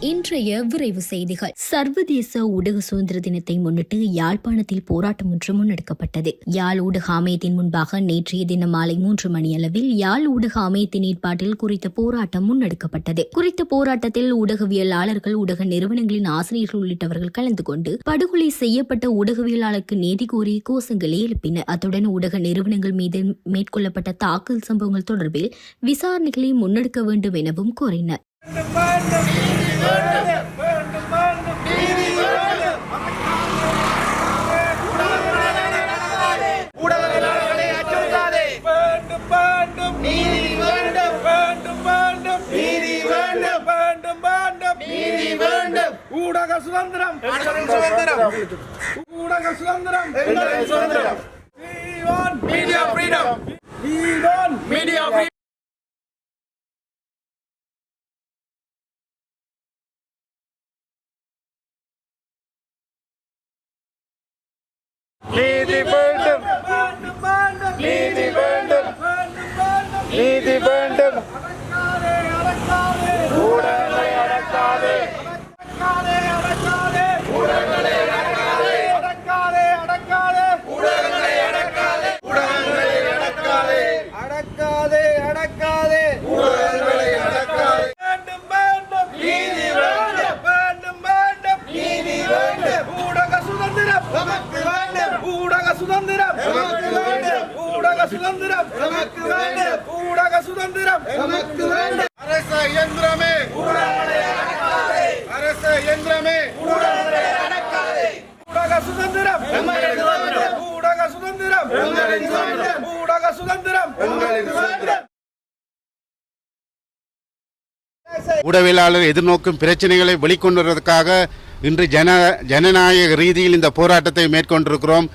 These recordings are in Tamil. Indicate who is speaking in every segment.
Speaker 1: இன்றைய விரைவு செய்திகள். சர்வதேச ஊடக சுதந்திர தினத்தை முன்னிட்டு யாழ்ப்பாணத்தில் போராட்டம் ஒன்று முன்னெடுக்கப்பட்டது. யாழ் ஊடக அமையத்தின் முன்பாக நேற்றைய தினம் மாலை மூன்று மணி அளவில் யாழ் ஊடக அமையத்தின் ஏற்பாட்டில் குறித்த போராட்டம் முன்னெடுக்கப்பட்டது. குறித்த போராட்டத்தில் ஊடகவியலாளர்கள் ஊடக நிறுவனங்களின் ஆசிரியர்கள் உள்ளிட்டவர்கள் கலந்து கொண்டு படுகொலை செய்யப்பட்ட ஊடகவியலாளருக்கு நீதி கோரி கோஷங்களை எழுப்பினர். அத்துடன் ஊடக நிறுவனங்கள் மீது மேற்கொள்ளப்பட்ட தாக்கல் சம்பவங்கள் தொடர்பில் விசாரணைகளை முன்னெடுக்க வேண்டும் எனவும் கோரினர்.
Speaker 2: ஊடக சுதந்திரம்
Speaker 3: எங்களின் சுதந்திரம்
Speaker 2: ஊடக சுதந்திரம்
Speaker 3: எங்களின் சுதந்திரம் we want media
Speaker 2: freedom
Speaker 3: we want media freedom நீதி வேண்டும்
Speaker 2: வேண்டும் வேண்டும்
Speaker 3: நீதி வேண்டும்
Speaker 2: வேண்டும் வேண்டும்
Speaker 3: நீதி வேண்டும்
Speaker 2: அடக்காதே அடக்காதே
Speaker 3: ஊடகங்களை அடக்காதே
Speaker 2: அடக்காதே அடக்காதே
Speaker 3: ஊடகங்களை அடக்காதே
Speaker 2: அடக்காதே அடக்காதே
Speaker 3: ஊடகங்களை அடக்காதே ஊடகங்களை அடக்காதே
Speaker 2: அடக்காதே அடக்காதே
Speaker 3: ஊடகங்களை அடக்காதே
Speaker 2: வேண்டும் வேண்டும்
Speaker 3: நீதி வேண்டும்
Speaker 2: வேண்டும் வேண்டும்
Speaker 3: நீதி வேண்டும்
Speaker 2: ஊடக சுதந்திரம்
Speaker 3: நமக்கு வேண்டும்
Speaker 2: ஊடக சுதந்திரம்
Speaker 3: நமக்கு வேண்டும்
Speaker 2: ஊடக சுதந்திரம்
Speaker 3: நமக்கு வேண்டும்
Speaker 2: ஊடக சுதந்திரம்
Speaker 3: நமக்கு வேண்டும் அரச இயந்திரமே அரச இயந்திரமே
Speaker 2: ஊடக சுதந்திரம்
Speaker 3: எங்களின் சுதந்திரம்.
Speaker 2: ஊடக சுதந்திரம்
Speaker 3: எங்களின் சுதந்திரம்.
Speaker 4: ஊடகவியலாளர் எதிர்நோக்கும் பிரச்சனைகளை வெளிக்கொண்டு வருவதற்காக இன்று ஜன ஜனநாயக ரீதியில் இந்த போராட்டத்தை மேற்கொண்டிருக்கிறோம்.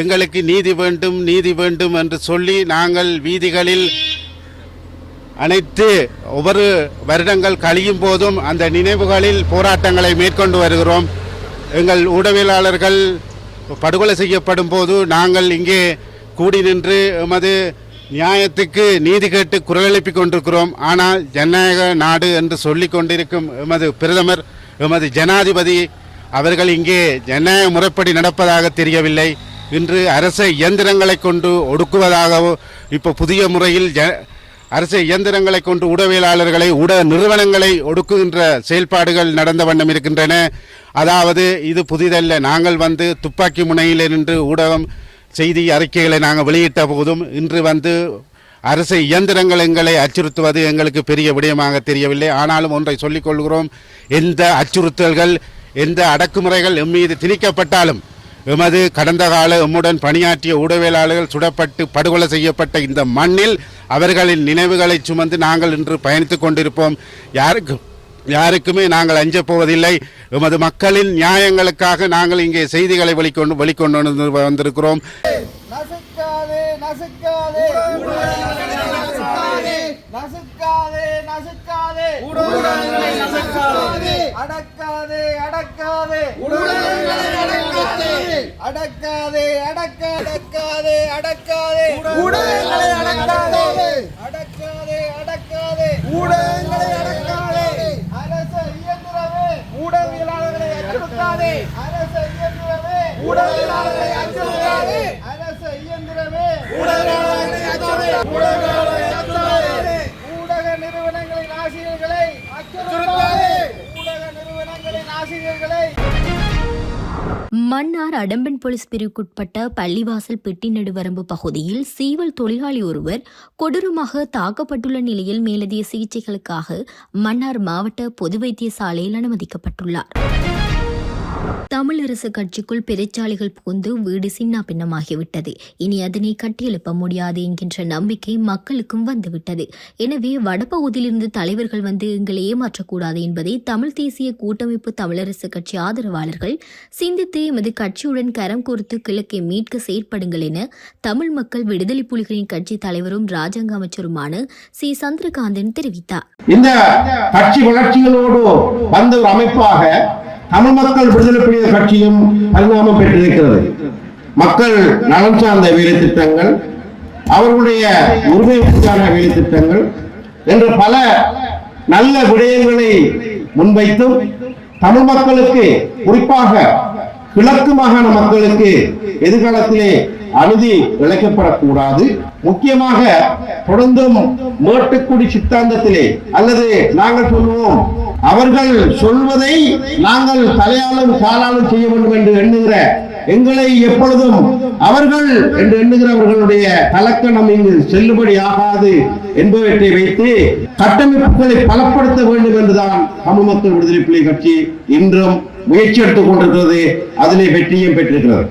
Speaker 4: எங்களுக்கு நீதி வேண்டும் நீதி வேண்டும் என்று சொல்லி நாங்கள் வீதிகளில் அனைத்து ஒவ்வொரு வருடங்கள் கழியும் போதும் அந்த நினைவுகளில் போராட்டங்களை மேற்கொண்டு வருகிறோம். எங்கள் ஊடகவியலாளர்கள் படுகொலை செய்யப்படும் போது நாங்கள் இங்கே கூடி நின்று எமது நியாயத்துக்கு நீதி கேட்டு குரல் எழுப்பிக் கொண்டிருக்கிறோம். ஆனால் ஜனநாயக நாடு என்று சொல்லிக் கொண்டிருக்கும் எமது பிரதமர் எமது ஜனாதிபதி அவர்கள் இங்கே ஜனநாயக முறைப்படி நடப்பதாக தெரியவில்லை. இன்று அரச இயந்திரங்களை கொண்டு ஒடுக்குவதாகவோ இப்போ புதிய முறையில் ஜ அரசு இயந்திரங்களை கொண்டு ஊடகவியலாளர்களை ஊடக நிறுவனங்களை ஒடுக்குகின்ற செயல்பாடுகள் நடந்த வண்ணம் இருக்கின்றன. அதாவது இது புதிதல்ல. நாங்கள் வந்து துப்பாக்கி முனையில் நின்று ஊடகம் செய்தி அறிக்கைகளை நாங்கள் வெளியிட்ட போதும் இன்று வந்து அரசு இயந்திரங்கள் எங்களை அச்சுறுத்துவது எங்களுக்கு பெரிய விடயமாக தெரியவில்லை. ஆனாலும் ஒன்றை சொல்லிக் கொள்கிறோம். எந்த அச்சுறுத்தல்கள் எந்த அடக்குமுறைகள் எம் மீது திணிக்கப்பட்டாலும் எமது கடந்த கால எம்முடன் பணியாற்றிய ஊடகவியலாளர்கள் சுடப்பட்டு படுகொலை செய்யப்பட்ட இந்த மண்ணில் அவர்களின் நினைவுகளை சுமந்து நாங்கள் இன்று பயணித்துக் கொண்டிருப்போம். யாருக்கு யாருக்குமே நாங்கள் அஞ்சப் போவதில்லை. எமது மக்களின் நியாயங்களுக்காக நாங்கள் இங்கே செய்திகளை வெளிக்கொண்டு வெளிக்கொண்டு வந்து வந்திருக்கிறோம்.
Speaker 2: நசுக்காதே நசுக்காதே. நசுக்காதே நசுக்காதே
Speaker 3: ஊடகங்களை நசுக்காதே.
Speaker 2: அடக்காதே அடக்காதே.
Speaker 3: அடக்காதே.
Speaker 2: அடக்காதே அடக்காதே அடக்காதே.
Speaker 3: ஊடகங்களை அடக்காதே.
Speaker 2: அடக்காதே அடக்காதே.
Speaker 3: ஊடகங்களை அடக்காதே.
Speaker 2: அரச இயந்திரமே ஊடகவியலாளர்களை அச்சுறுத்தாதே அரச இயந்திரமே
Speaker 3: ஊடகவியலாளர்களை அச்சுறுத்தாதே.
Speaker 2: அரச இயந்திரமே
Speaker 3: ஊடகங்களை அச்சுறுத்தாதே. ஊடகங்களை அச்சுறுத்தாதே.
Speaker 2: ஊடக நிறுவனங்களின் ஆசிரியர்களை
Speaker 3: அச்சுறுத்தாதே.
Speaker 2: ஊடக நிறுவனங்களின் ஆசிரியர்களை
Speaker 1: மன்னார் அடம்பன் போலீஸ் பிரிவுக்குட்பட்ட பள்ளிவாசல் பெட்டி நடுவரம்பு பகுதியில் சீவல் தொழிலாளி ஒருவர் கொடூரமாக தாக்கப்பட்டுள்ள நிலையில் மேலதிக சிகிச்சைகளுக்காக மன்னார் மாவட்ட பொது வைத்தியசாலையில் அனுமதிக்கப்பட்டுள்ளார் தமிழரசு கட்சிக்குள் பெருச்சாலைகள் புகுந்து வீடு சின்ன பின்னமாகிவிட்டது. இனி அதனை கட்டியெழுப்ப முடியாது என்கின்ற நம்பிக்கை மக்களுக்கும் வந்துவிட்டது. எனவே வடபகுதியிலிருந்து தலைவர்கள் வந்து எங்களை ஏமாற்றக்கூடாது என்பதை தமிழ் தேசிய கூட்டமைப்பு தமிழரசு கட்சி ஆதரவாளர்கள் சிந்தித்து எமது கட்சியுடன் கரம் கோர்த்து கிழக்கை மீட்க செயற்படுங்கள் என தமிழ் மக்கள் விடுதலை புலிகளின் கட்சி தலைவரும் ராஜாங்க அமைச்சருமான சி. சந்திரகாந்தன் தெரிவித்தார்.
Speaker 5: இந்த கட்சி வளர்ச்சிகளோடு வந்த ஒரு அமைப்பாக தமிழ் மக்கள் விடுதலை புலிகள் கட்சியும் பரிணாமம் பெற்றிருக்கிறது மக்கள் நலன் சார்ந்த வேலை திட்டங்கள் அவர்களுடைய உரிமைக்கான வேலை திட்டங்கள் என்ற பல நல்ல விடயங்களை முன்வைத்தும் தமிழ் மக்களுக்கு குறிப்பாக கிழக்கு மாகாண மக்களுக்கு எதிர்காலத்திலே அனுதி இழைக்கப்படக்கூடாது முக்கியமாக தொடர்ந்தும் மேட்டுக்குடி சித்தாந்தத்திலே அல்லது நாங்கள் சொல்லுவோம் அவர்கள் சொல்வதை நாங்கள் தலையாலும் காலாலும் செய்ய வேண்டும் என்று எண்ணுகிற எங்களை எப்பொழுதும் அவர்கள் என்று எண்ணுகிறவர்களுடைய கலக்கணம் இங்கு செல்லுபடி ஆகாது என்பவற்றை வைத்து கட்டமைப்புகளை பலப்படுத்த வேண்டும் என்றுதான் தமிழ் மக்கள் விடுதலை புலி கட்சி இன்றும் முயற்சி எடுத்துக் கொண்டிருக்கிறது. அதிலே வெற்றியும் பெற்றிருக்கிறது.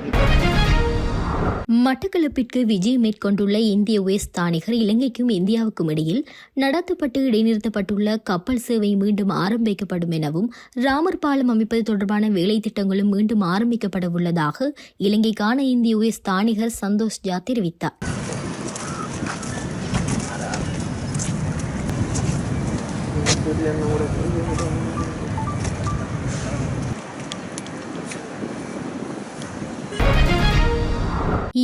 Speaker 1: மட்டக்களப்பிற்கு விஜயம் மேற்கொண்டுள்ள இந்திய உயர்ஸ்தானிகர் இலங்கைக்கும் இந்தியாவுக்கும் இடையில் நடத்தப்பட்டு இடைநிறுத்தப்பட்டுள்ள கப்பல் சேவை மீண்டும் ஆரம்பிக்கப்படும் எனவும் ராமர் பாலம் அமைப்பது தொடர்பான வேலை திட்டங்களும் மீண்டும் ஆரம்பிக்கப்பட உள்ளதாக இலங்கைக்கான இந்திய உயர்ஸ்தானிகர் சந்தோஷ் ஜா தெரிவித்தார்.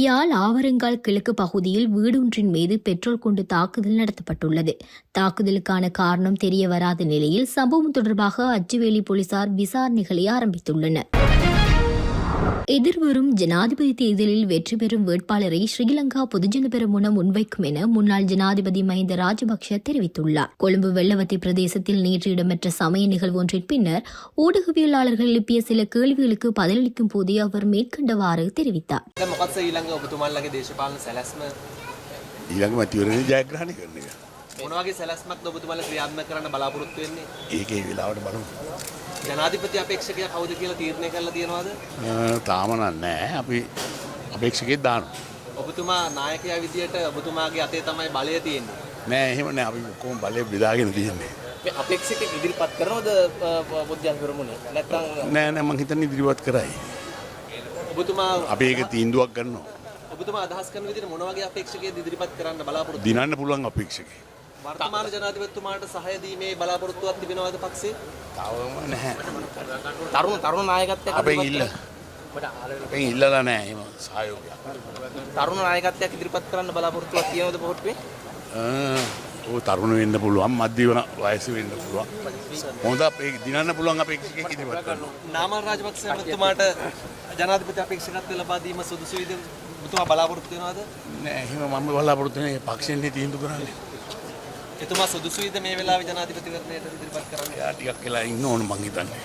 Speaker 1: யாழ் ஆவரங்கால் கிழக்கு பகுதியில் வீடொன்றின் மீது பெட்ரோல் கொண்டு தாக்குதல் நடத்தப்பட்டுள்ளது. தாக்குதலுக்கான காரணம் தெரிய வராத நிலையில் சம்பவம் தொடர்பாக அச்சுவேலி போலீசார் விசாரணைகளை ஆரம்பித்துள்ளனர். எதிர்வரும் ஜனாதிபதி தேர்தலில் வெற்றி பெறும் வேட்பாளரை ஸ்ரீலங்கா பொதுஜன பெருமுன முன்வைக்கும் என முன்னாள் ஜனாதிபதி மஹிந்த ராஜபக்ஷ தெரிவித்துள்ளார். கொழும்பு வெள்ளவத்தி பிரதேசத்தில் நேற்று இடம்பெற்ற சமய நிகழ்வு ஒன்றின் பின்னர் ஊடகவியலாளர்கள் எழுப்பிய சில கேள்விகளுக்கு பதிலளிக்கும் போதே அவர் மேற்கண்டவாறு தெரிவித்தார்.
Speaker 6: இலங்கை மத்திய ஜெயகிராணி
Speaker 7: මොන වගේ සැලැස්මක්ද ඔබතුමාලා ක්‍රියාත්මක කරන්න බලාපොරොත්තු වෙන්නේ?
Speaker 6: ඒකේ වෙලාවට බලමු.
Speaker 7: ජනාධිපති අපේක්ෂකයා කවුද කියලා තීරණය කරලා තියෙනවද?
Speaker 6: තාම නම් නෑ අපි අපේක්ෂකෙත් දානවා.
Speaker 7: ඔබතුමා නායකයා විදියට ඔබතුමාගේ අතේ තමයි බලය තියෙන්නේ.
Speaker 6: නෑ එහෙම නෑ අපි ඔක්කොම බලය බෙදාගෙන තියෙන්නේ.
Speaker 7: මේ අපේක්ෂකෙක් ඉදිරිපත් කරනවද බුද්ධයන් පෙරමුණේ? නැත්නම්
Speaker 6: නෑ නෑ මං හිතන්නේ ඉදිරිපත් කරයි.
Speaker 7: ඔබතුමා
Speaker 6: අපි ඒක තීන්දුවක් ගන්නවා.
Speaker 7: ඔබතුමා අදහස් කරන විදිහට මොන වගේ අපේක්ෂකයෙක්ද ඉදිරිපත් කරන්න බලාපොරොත්තු
Speaker 6: දිනන්න පුළුවන් අපේක්ෂකේ.
Speaker 7: වර්තමාන ජනාධිපතිතුමාට සහාය දීමේ බලාපොරොත්තුවක් තිබෙනවද පක්ෂේ?
Speaker 6: තවම නැහැ.
Speaker 7: තරුණ තරුණ නායකත්වයක්
Speaker 6: අපෙන් ඉල්ල. අපෙන් ඉල්ලලා නෑ එහෙම සහයෝගයක්.
Speaker 7: තරුණ නායකත්වයක් ඉදිරිපත් කරන්න බලාපොරොත්තුවක් තියෙනවද පොහොට්ටුවේ?
Speaker 6: ඕ තරුණ වෙන්න පුළුවන් මධ්‍යවන වයස වෙන්න පුළුවන්. හොඳ අපේ දිනන්න පුළුවන් අපේක්ෂකයෙක් ඉදිරිපත් කරනවා.
Speaker 7: නාමල් රාජපක්ෂ මැතිතුමාට ජනාධිපති අපේක්ෂකත්වය ලබා දීම සුදුසුයිද? ඔබතුමා බලාපොරොත්තු වෙනවද?
Speaker 6: නෑ එහෙම මම බලාපොරොත්තු වෙන්නේ පක්ෂෙන්නේ තීන්දුව කරන්නේ.
Speaker 7: එතුමා සුදුසුයිද මේ වෙලාවේ ජනාධිපතිවරණයට ඉදිරිපත් කරන්න?
Speaker 6: එයා ටිකක් වෙලා ඉන්න ඕන මං හිතන්නේ.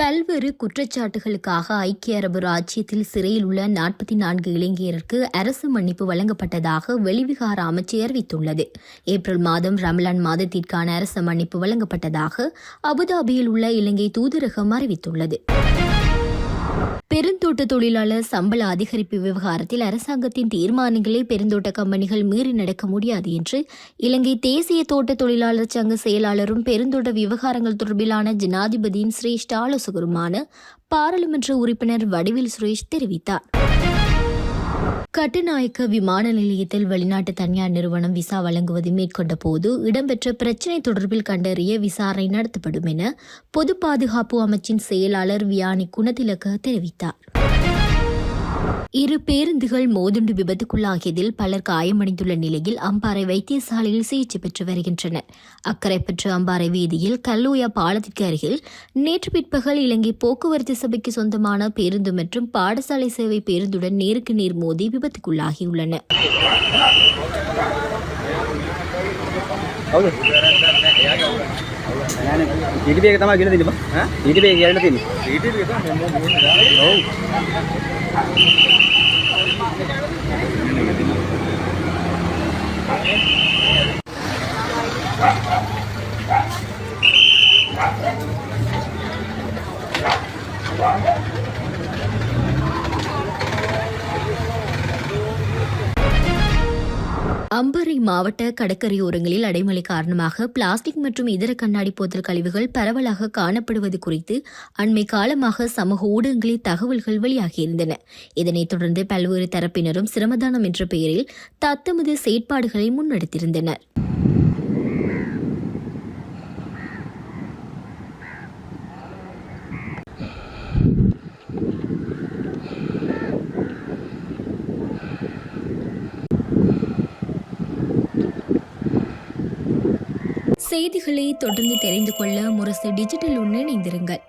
Speaker 1: பல்வேறு குற்றச்சாட்டுகளுக்காக ஐக்கிய அரபு ராஜ்யத்தில் சிறையில் உள்ள நாற்பத்தி நான்கு இளைஞருக்கு அரசு மன்னிப்பு வழங்கப்பட்டதாக வெளிவிகார அமைச்சு அறிவித்துள்ளது ஏப்ரல் மாதம் ரமலான் மாதத்திற்கான அரசு மன்னிப்பு வழங்கப்பட்டதாக அபுதாபியில் உள்ள இலங்கை தூதரகம் அறிவித்துள்ளது பெருந்தோட்ட தொழிலாளர் சம்பள அதிகரிப்பு விவகாரத்தில் அரசாங்கத்தின் தீர்மானங்களை பெருந்தோட்ட கம்பெனிகள் மீறி நடக்க முடியாது என்று இலங்கை தேசிய தோட்ட தொழிலாளர் சங்க செயலாளரும் பெருந்தோட்ட விவகாரங்கள் தொடர்பிலான ஜனாதிபதியின் சிரேஷ்ட ஆலோசகருமான பாராளுமன்ற உறுப்பினர் வடிவில் சுரேஷ் தெரிவித்தார். கட்டுநாயக்க விமான நிலையத்தில் வெளிநாட்டு தனியார் நிறுவனம் விசா வழங்குவதை மேற்கொண்ட போது இடம்பெற்ற பிரச்சினை தொடர்பில் கண்டறிய விசாரணை நடத்தப்படும் என பொது பாதுகாப்பு அமைச்சின் செயலாளர் வியானி குணதிலக தெரிவித்தார். இரு பேருந்துகள் மோதுண்டு விபத்துக்குள்ளாகியதில் பலர் காயமடைந்துள்ள நிலையில் அம்பாறை வைத்தியசாலையில் சிகிச்சை பெற்று வருகின்றனர். அக்கறை பெற்ற அம்பாறை வீதியில் கல்லூயா பாலத்திற்கு அருகில் நேற்று பிற்பகல் இலங்கை போக்குவரத்து சபைக்கு சொந்தமான பேருந்து மற்றும் பாடசாலை சேவை பேருந்துடன் நேருக்கு நேர் மோதி விபத்துக்குள்ளாகியுள்ளன
Speaker 8: ඊටපිය එක තමයි ගෙන දෙන්නේ බං. ඈ? ඊටපිය එක ගෙනලා තින්නේ ඊටපිය එක මම මොකද ඔව්.
Speaker 1: அம்பரை மாவட்ட கடற்கரையோரங்களில் அடைமழை காரணமாக பிளாஸ்டிக் மற்றும் இதர கண்ணாடி போத்தல் கழிவுகள் பரவலாக காணப்படுவது குறித்து அண்மை காலமாக சமூக ஊடகங்களில் தகவல்கள் வெளியாகியிருந்தன. இதனைத் தொடர்ந்து பல்வேறு தரப்பினரும் சிரமதானம் என்ற பெயரில் தத்தமது செயற்பாடுகளை முன்னெடுத்திருந்தனர். செய்திகளை தொடர்ந்து தெரிந்து கொள்ள முரசு டிஜிட்டல் இணைந்திருங்கள்.